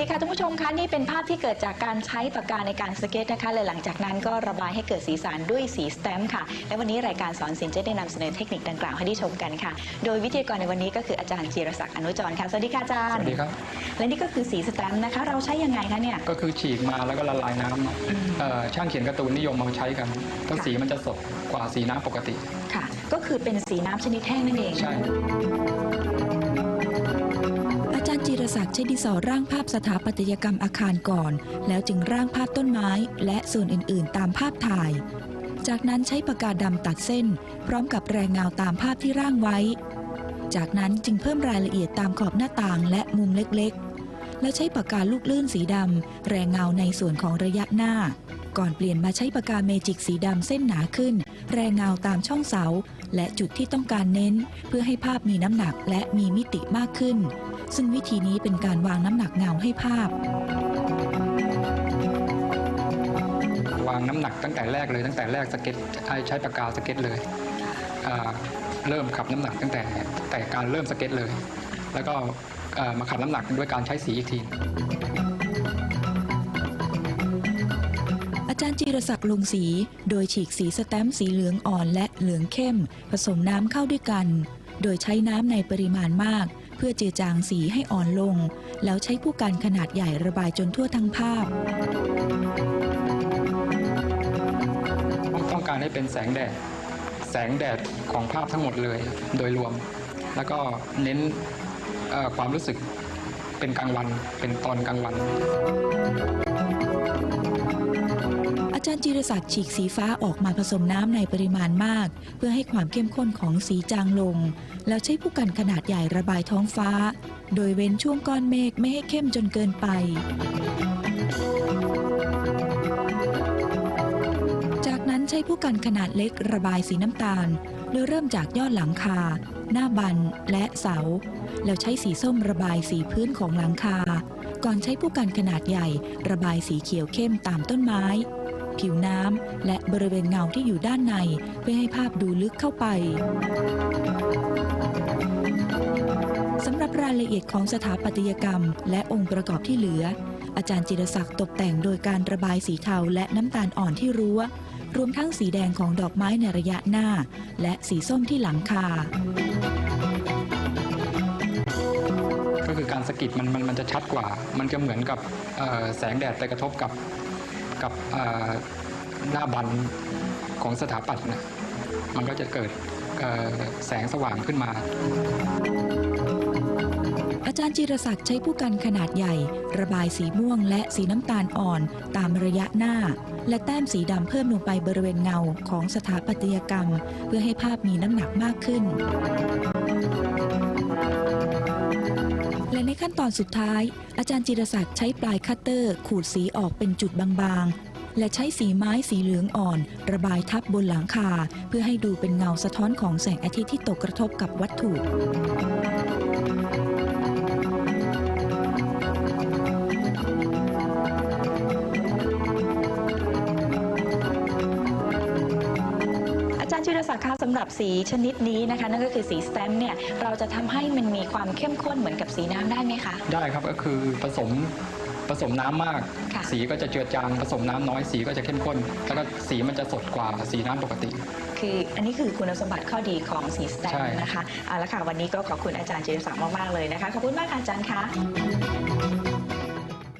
คะนี่เป็นภาพที่เกิดจากการใช้ปากกาในการสเก็ตนะคะและหลังจากนั้นก็ระบายให้เกิดสีสันด้วยสีสแตมป์ค่ะ และวันนี้รายการสอนศิลป์จะได้นำเสนอเทคนิคดังกล่าวให้ได้ชมกันค่ะ โดยวิทยากรในวันนี้ก็คืออาจารย์จีรศักดิ์อนุจรค่ะสวัสดีค่ะอาจารสย์ วัสดีครับ และนี่ก็คือสีสแตมป์นะคะ เราใช้ยังไงคะเนี่ย ก็คือฉีกมาแล้วก็ละลายน้ำเอ่อช่างเขียนการ์ตูนนิยมมาใช้กันเพราะค่ะ สีมันจะสดกว่าสีน้ำปกติ ค่ะ ก็คือเป็นสีน้ำชนิดแห้งนั่นเอง ใช่อา จิรศักดิ์ใช้ดินสอร่างภาพสถาปัตยกรรมอาคารก่อน แล้วจึงร่างภาพต้นไม้และส่วนอื่นๆ ตามภาพถ่าย จากนั้นใช้ปากกาดำตัดเส้น พร้อมกับแรงเงาตามภาพที่ร่างไว้ จากนั้นจึงเพิ่มรายละเอียดตามขอบหน้าต่างและมุมเล็กๆ แล้วใช้ปากกาลูกลื่นสีดำแรงเงาในส่วนของระยะหน้า ก่อนเปลี่ยนมาใช้ปากกาเมจิกสีดำเส้นหนาขึ้น แรงเงาตามช่องเสา และจุดที่ต้องการเน้น เพื่อให้ภาพมีน้ำหนักและมีมิติมากขึ้น ซึ่งวิธีนี้เป็นการวางน้ำหนักเงาให้ภาพ วางน้ำหนักตั้งแต่แรกเลยตั้งแต่แรกสเก็ตใช้ใช้ปากกาสเก็ตเลยอ่าเริ่มขับน้ำหนักตั้งแต่แต่การเริ่มสเก็ตเลย แล้วก็เอ่อมาขับน้ำหนักด้วยการใช้สีอีกทีอาจารย์จีรศักดิ์ลงสี โดยฉีกสีสแตมป์สีเหลืองอ่อนและเหลืองเข้ม ผสมน้ำเข้าด้วยกัน โดยใช้น้ำในปริมาณมาก เพื่อเจือจางสีให้อ่อนลง แล้วใช้ผู้กันขนาดใหญ่ระบายจนทั่วทั้งภาพ ต้องการให้เป็นแสงแดด แสงแดดของภาพทั้งหมดเลยโดยรวม แล้วก็เน้นความรู้สึกเป็นกลางวันเป็นตอนกลางวันาจารย์จิรศักดิ์ฉีกสีฟ้าออกมาผสมน้ำในปริมาณมาก เพื่อให้ความเข้มข้นของสีจางลง แล้วใช้ผู้กันขนาดใหญ่ระบายท้องฟ้า โดยเว้นช่วงก้อนเมฆไม่ให้เข้มจนเกินไปจากนั้นใช้ผู้กันขนาดเล็กระบายสีน้ำตาล โดยเริ่มจากยอดหลังคา หน้าบัน และเสา แล้วใช้สีส้มระบายสีพื้นของหลังคา ก่อนใช้ผู้กันขนาดใหญ่ ระบายสีเขียวเข้มตามต้นไม้ ผิวน้ำและบริเวณเงาที่อยู่ด้านใน เพื่อให้ภาพดูลึกเข้าไปสำหรับรายละเอียดของสถาปัตยกรรม และองค์ประกอบที่เหลือ อาจารย์จิรศักดิ์ตกแต่งโดยการระบายสีเทาและน้ำตาลอ่อนที่รั้วรวมทั้งสีแดงของดอกไม้ในระยะหน้า และสีส้มที่หลังคาก็คือการสะกิดมันมันมันจะชัดกว่า มันจะเหมือนกับแสงแดดไปกระทบกับ กับหน้าบันของสถาปัตย์นะมันก็จะเกิดแสงสว่างขึ้นมา อาจารย์จิรศักดิ์ใช้ผู้กันขนาดใหญ่ ระบายสีม่วงและสีน้ำตาลอ่อนตามระยะหน้า และแต้มสีดำเพิ่มลงไปบริเวณเงาของสถาปัตยกรรม เพื่อให้ภาพมีน้ำหนักมากขึ้น และในขั้นตอนสุดท้าย อาจารย์จิรศักดิ์ใช้ปลายคัตเตอร์ ขูดสีออกเป็นจุดบางๆ และใช้สีไม้สีเหลืองอ่อน ระบายทับบนหลังคา เพื่อให้ดูเป็นเงาสะท้อนของแสงอาทิตย์ที่ตกกระทบกับวัตถุ รย์จิรศักดิ์คะสำหรับสีชนิดนี้นะคะ นั่นก็คือสีสแตมป์เนี่ยเราจะทำให้มันมีความเข้มข้นเหมือนกับสีน้ำได้ไหมคะ ได้ครับก็คือผสมผสมน้ำมาก ค่ะ สีก็จะเจือจางผสมน้ำน้อยสีก็จะเข้มข้น แล้วก็สีมันจะสดกว่าสีน้ำปกติ คืออันนี้คือคุณสมบัติข้อดีของสีสแตมใช่ ป์นะคะเอาละค่ะวันนี้ก็ขอบคุณอาจารย์จิรศักดิ์มากๆเลยนะคะขอบคุณมากค่ะอาจารย์คะ